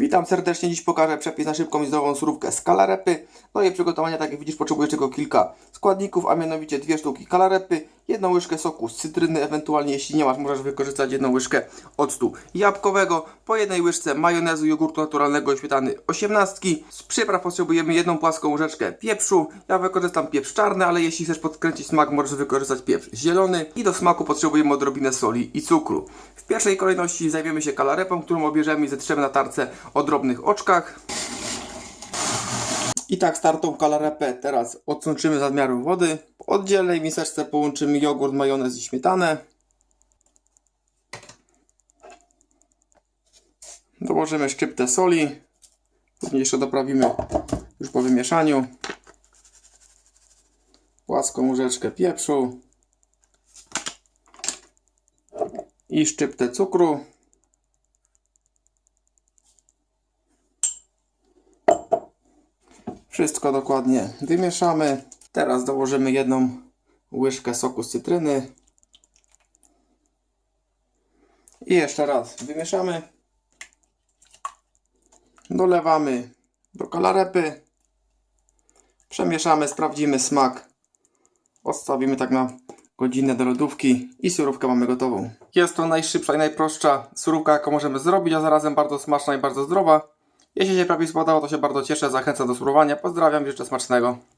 Witam serdecznie, dziś pokażę przepis na szybką i zdrową surówkę z kalarepy. Do jej przygotowania, tak jak widzisz, potrzebujesz tylko kilka składników, a mianowicie dwie sztuki kalarepy, jedną łyżkę soku z cytryny, ewentualnie jeśli nie masz, możesz wykorzystać jedną łyżkę octu jabłkowego, po jednej łyżce majonezu, jogurtu naturalnego i śmietany 18. Z przypraw potrzebujemy jedną płaską łyżeczkę pieprzu. Ja wykorzystam pieprz czarny, ale jeśli chcesz podkręcić smak, możesz wykorzystać pieprz zielony. I do smaku potrzebujemy odrobinę soli i cukru. W pierwszej kolejności zajmiemy się kalarepą, którą obierzemy i zetrzemy na tarce o drobnych oczkach. I tak startą kalarepę teraz odsączymy z nadmiaru wody. W oddzielnej miseczce połączymy jogurt, majonez i śmietanę. Dołożymy szczyptę soli. Później jeszcze doprawimy już po wymieszaniu. Płaską łyżeczkę pieprzu. I szczyptę cukru. Wszystko dokładnie wymieszamy. Teraz dołożymy jedną łyżkę soku z cytryny. I jeszcze raz wymieszamy. Dolewamy do kalarepy. Przemieszamy, sprawdzimy smak. Odstawimy tak na godzinę do lodówki i surówkę mamy gotową. Jest to najszybsza i najprostsza surówka, jaką możemy zrobić, a zarazem bardzo smaczna i bardzo zdrowa. Jeśli się przepis spodobał, to się bardzo cieszę. Zachęcam do spróbowania. Pozdrawiam, życzę smacznego.